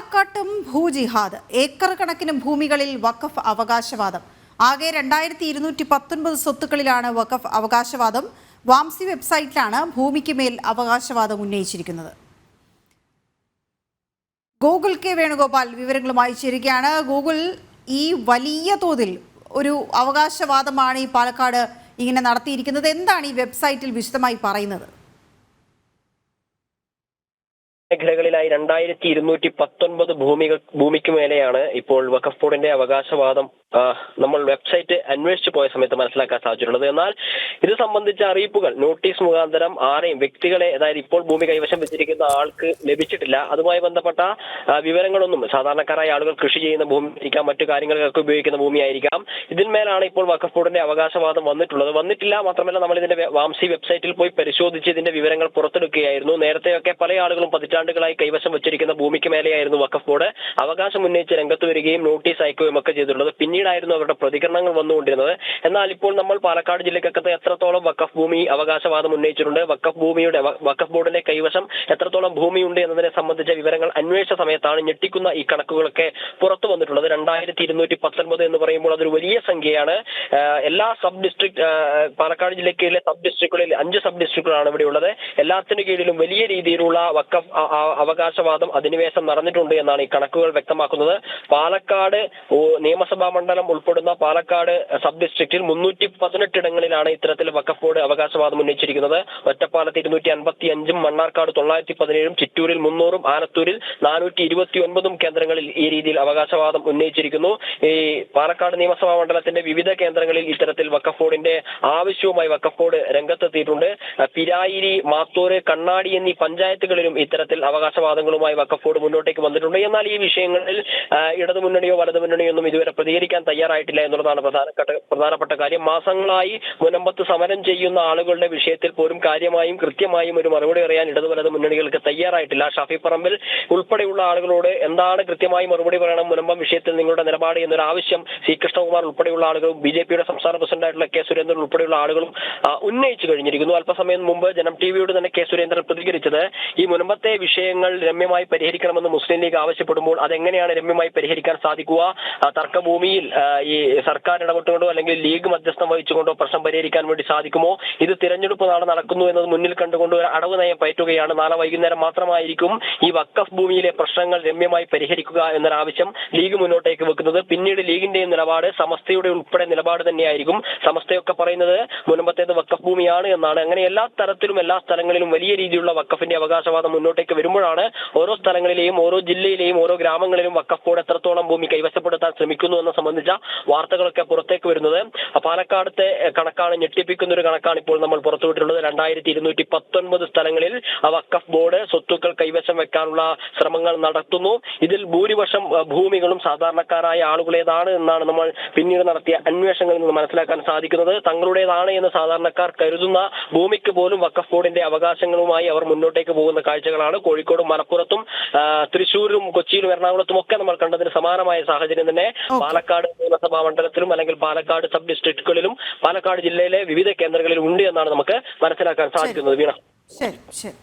പാലക്കാട്ടും ഭൂജിഹാദ്. Acre കണക്കിന് ഭൂമികളിൽ വഖഫ് അവകാശവാദം. ആകെ രണ്ടായിരത്തി ഇരുന്നൂറ്റി പത്തൊൻപത് സ്വത്തുക്കളിലാണ് വഖഫ് അവകാശവാദം. വാംസി വെബ്സൈറ്റിലാണ് ഭൂമിക്ക് മേൽ അവകാശവാദം ഉന്നയിച്ചിരിക്കുന്നത്. ഗൂഗിൾ കെ വേണുഗോപാൽ വിവരങ്ങളുമായി ചേരുകയാണ്. ഗൂഗിൾ ഈ വലിയ തോതിൽ ഒരു അവകാശവാദമാണ് ഈ പാലക്കാട് ഇങ്ങനെ നടത്തിയിരിക്കുന്നത്. എന്താണ് ഈ വെബ്സൈറ്റിൽ വിശദമായി പറയുന്നത്? മേഖലകളിലായി രണ്ടായിരത്തി ഇരുന്നൂറ്റി പത്തൊൻപത് ഭൂമികൾ ഭൂമിക്ക് മേലെയാണ് ഇപ്പോൾ വഖഫ് ബോർഡിന്റെ അവകാശവാദം. നമ്മൾ വെബ്സൈറ്റ് അന്വേഷിച്ചു പോയ സമയത്ത് മനസ്സിലാക്കാൻ സാധിച്ചിട്ടുള്ളത്. എന്നാൽ ഇത് സംബന്ധിച്ച അറിയിപ്പുകൾ നോട്ടീസ് മുഖാന്തരം ആരെയും വ്യക്തികളെ അതായത് ഇപ്പോൾ ഭൂമി കൈവശം വെച്ചിരിക്കുന്ന ആൾക്ക് ലഭിച്ചിട്ടില്ല. അതുമായി ബന്ധപ്പെട്ട വിവരങ്ങളൊന്നും സാധാരണക്കാരായ ആളുകൾ കൃഷി ചെയ്യുന്ന ഭൂമി ആയിരിക്കാം മറ്റു കാര്യങ്ങൾക്കൊക്കെ ഉപയോഗിക്കുന്ന ഭൂമിയായിരിക്കാം. ഇതിന്മേലാണ് ഇപ്പോൾ വഖഫ് ബോർഡിന്റെ അവകാശവാദം വന്നിട്ടുള്ളത്. വന്നിട്ടില്ല മാത്രമല്ല നമ്മൾ ഇതിന്റെ വാംസി വെബ്സൈറ്റിൽ പോയി പരിശോധിച്ച് ഇതിന്റെ വിവരങ്ങൾ പുറത്തെടുക്കുകയായിരുന്നു. നേരത്തെയൊക്കെ പല ആളുകളും പതിറ്റാണ്ടുകളായി കൈവശം വെച്ചിരിക്കുന്ന ഭൂമിക്ക് മേലെയായിരുന്നു വഖഫ് ബോർഡ്. അവകാശം ഉന്നയിച്ച് രംഗത്ത് വരികയും നോട്ടീസ് അയക്കുകയും ഒക്കെ ചെയ്തിട്ടുള്ളത്. പിന്നീടായിരുന്നു അവരുടെ പ്രതികരണങ്ങൾ വന്നുകൊണ്ടിരുന്നത് എന്നാൽ ഇപ്പോൾ നമ്മൾ പാലക്കാട് ജില്ലക്കകത്ത് എത്രത്തോളം വക്കഫ് ഭൂമി അവകാശവാദം ഉന്നയിച്ചിട്ടുണ്ട് വക്കഫ് ഭൂമിയുടെ വക്കഫ് ബോർഡിന്റെ കൈവശം എത്രത്തോളം ഭൂമിയുണ്ട് എന്നതിനെ സംബന്ധിച്ച വിവരങ്ങൾ അന്വേഷിച്ച സമയത്താണ് ഞെട്ടിക്കുന്ന ഈ കണക്കുകളൊക്കെ പുറത്തു വന്നിട്ടുള്ളത്. രണ്ടായിരത്തി ഇരുന്നൂറ്റി പത്തൊൻപത് എന്ന് പറയുമ്പോൾ അതൊരു വലിയ സംഖ്യയാണ്. എല്ലാ സബ് ഡിസ്ട്രിക്ട് പാലക്കാട് ജില്ലയ്ക്കിലെ സബ് ഡിസ്ട്രിക്റ്റുകളിൽ അഞ്ച് സബ് ഡിസ്ട്രിക്റ്റുകളാണ് ഇവിടെ ഉള്ളത്. എല്ലാത്തിനു കീഴിലും വലിയ രീതിയിലുള്ള വക്കഫ് അവകാശവാദം അധിനിവേശം നടന്നിട്ടുണ്ട് എന്നാണ് ഈ കണക്കുകൾ വ്യക്തമാക്കുന്നത്. പാലക്കാട് നിയമസഭാ മണ്ഡലം ഉൾപ്പെടുന്ന പാലക്കാട് സബ് ഡിസ്ട്രിക്റ്റിൽ മുന്നൂറ്റി പതിനെട്ടിടങ്ങളിലാണ് ഇത്തരത്തിൽ വക്കഫ് ബോർഡ് അവകാശവാദം ഉന്നയിച്ചിരിക്കുന്നത്. ഒറ്റപ്പാലത്ത് ഇരുന്നൂറ്റി അൻപത്തി അഞ്ചും മണ്ണാർക്കാട് തൊള്ളായിരത്തി പതിനേഴും ചിറ്റൂരിൽ മുന്നൂറും ആലത്തൂരിൽ നാനൂറ്റി ഇരുപത്തി ഒൻപതും കേന്ദ്രങ്ങളിൽ ഈ രീതിയിൽ അവകാശവാദം ഉന്നയിച്ചിരിക്കുന്നു. ഈ പാലക്കാട് നിയമസഭാ മണ്ഡലത്തിന്റെ വിവിധ കേന്ദ്രങ്ങളിൽ ഇത്തരത്തിൽ വക്കഫ് ബോർഡിന്റെ ആവശ്യവുമായി വക്കഫ് ബോർഡ് രംഗത്തെത്തിയിട്ടുണ്ട് പിരായിരി മാത്തൂര് കണ്ണാടി എന്നീ പഞ്ചായത്തുകളിലും ഇത്തരത്തിൽ അവകാശവാദങ്ങളുമായി വക്കഫ് ബോർഡ് മുന്നോട്ടേക്ക് വന്നിട്ടുണ്ട്. എന്നാൽ ഈ വിഷയങ്ങളിൽ ഇടതുമുന്നണിയോ വലതുമുന്നണിയോ ഒന്നും ഇതുവരെ പ്രതികരിക്കാൻ തയ്യാറായിട്ടില്ല എന്നുള്ളതാണ് പ്രധാനപ്പെട്ട പ്രധാനപ്പെട്ട കാര്യം. മാസങ്ങളായി മുനമ്പത്ത് സമരം ചെയ്യുന്ന ആളുകളുടെ വിഷയത്തിൽ പോലും കാര്യമായും കൃത്യമായും ഒരു മറുപടി അറിയാൻ ഇടതുവലത് മുന്നണികൾക്ക് തയ്യാറായിട്ടില്ല. ഷാഫി പറമ്പിൽ ഉൾപ്പെടെയുള്ള ആളുകളോട് എന്താണ് കൃത്യമായി മറുപടി പറയണം? മുനമ്പം വിഷയത്തിൽ നിങ്ങളുടെ നിലപാട് എന്നൊരു ആവശ്യം സി. കൃഷ്ണകുമാർ ഉൾപ്പെടെയുള്ള ആളുകളും ബി ജെ പിയുടെ സംസ്ഥാന പ്രസിഡന്റായിട്ടുള്ള കെ. സുരേന്ദ്രൻ ഉൾപ്പെടെയുള്ള ആളുകളും ഉന്നയിച്ചു കഴിഞ്ഞിരിക്കുന്നു. അല്പസമയം മുമ്പ് ജനം ടി വിയോട് തന്നെ കെ. സുരേന്ദ്രൻ പ്രതികരിച്ചത് ഈ മുനമ്പത്തെ വിഷയങ്ങൾ രമ്യമായി പരിഹരിക്കണമെന്ന് മുസ്ലിം ലീഗ് ആവശ്യപ്പെടുമ്പോൾ അതെങ്ങനെയാണ് രമ്യമായി പരിഹരിക്കാൻ സാധിക്കുക? തർക്കഭൂമിയിൽ ഈ സർക്കാർ ഇടപെട്ടുകൊണ്ടോ അല്ലെങ്കിൽ ലീഗ് മധ്യസ്ഥം വഹിച്ചുകൊണ്ടോ പ്രശ്നം പരിഹരിക്കാൻ വേണ്ടി സാധിക്കുമോ? ഇത് തിരഞ്ഞെടുപ്പ് നാളെ നടക്കുന്നു എന്നത് മുന്നിൽ കണ്ടുകൊണ്ട് ഒരു അടവ് നയം പയറ്റുകയാണ്. നാളെ വൈകുന്നേരം മാത്രമായിരിക്കും ഈ വക്കഫ് ഭൂമിയിലെ പ്രശ്നങ്ങൾ രമ്യമായി പരിഹരിക്കുക എന്നൊരാവശ്യം ലീഗ് മുന്നോട്ടേക്ക് വെക്കുന്നത്. പിന്നീട് ലീഗിന്റെയും നിലപാട് സമസ്തയുടെ ഉൾപ്പെടെ നിലപാട് തന്നെയായിരിക്കും. സമസ്തയൊക്കെ പറയുന്നത് മുൻപത്തേത് വക്കഫ് ഭൂമിയാണ് എന്നാണ്. അങ്ങനെ എല്ലാ തരത്തിലും എല്ലാ സ്ഥലങ്ങളിലും വലിയ രീതിയിലുള്ള വക്കഫിന്റെ അവകാശവാദം മുന്നോട്ടേക്ക് വരുമ്പോഴാണ് ഓരോ സ്ഥലങ്ങളിലെയും ഓരോ ജില്ലയിലെയും ഓരോ ഗ്രാമങ്ങളിലും വക്കഫ് ബോർഡ് എത്രത്തോളം ഭൂമി കൈവശപ്പെടുത്താൻ ശ്രമിക്കുന്നു എന്ന സംബന്ധിച്ച വാർത്തകളൊക്കെ പുറത്തേക്ക് വരുന്നത്. പാലക്കാടത്തെ കണക്കാണ് ഞെട്ടിപ്പിക്കുന്ന ഒരു കണക്കാണ് ഇപ്പോൾ നമ്മൾ പുറത്തുവിട്ടിട്ടുള്ളത് രണ്ടായിരത്തി ഇരുന്നൂറ്റി പത്തൊൻപത് സ്ഥലങ്ങളിൽ വക്കഫ് ബോർഡ് സ്വത്തുക്കൾ കൈവശം വെക്കാനുള്ള ശ്രമങ്ങൾ നടത്തുന്നു. ഇതിൽ ഭൂരിപക്ഷം ഭൂമികളും സാധാരണക്കാരായ ആളുകളേതാണ് എന്നാണ് നമ്മൾ പിന്നീട് നടത്തിയ അന്വേഷണങ്ങളിൽ നിന്ന് മനസ്സിലാക്കാൻ സാധിക്കുന്നത്. തങ്ങളുടേതാണ് എന്ന് സാധാരണക്കാർ കരുതുന്ന ഭൂമിക്ക് പോലും വക്കഫ് ബോർഡിന്റെ അവകാശങ്ങളുമായി അവർ മുന്നോട്ടേക്ക് പോകുന്ന കാഴ്ചകളാണ്. കോഴിക്കോടും മലപ്പുറത്തും തൃശൂരും കൊച്ചിയിലും എറണാകുളത്തും ഒക്കെ നമ്മൾ കണ്ടതിന് സമാനമായ സാഹചര്യം തന്നെ. പാലക്കാട് നിയമസഭാ മണ്ഡലത്തിലും അല്ലെങ്കിൽ പാലക്കാട് സബ് ഡിസ്ട്രിക്റ്റുകളിലും പാലക്കാട് ജില്ലയിലെ വിവിധ കേന്ദ്രങ്ങളിലും ഉണ്ട് എന്നാണ് നമുക്ക് മനസ്സിലാക്കാൻ സാധിക്കുന്നത്. വീണ. ശരി ശരി.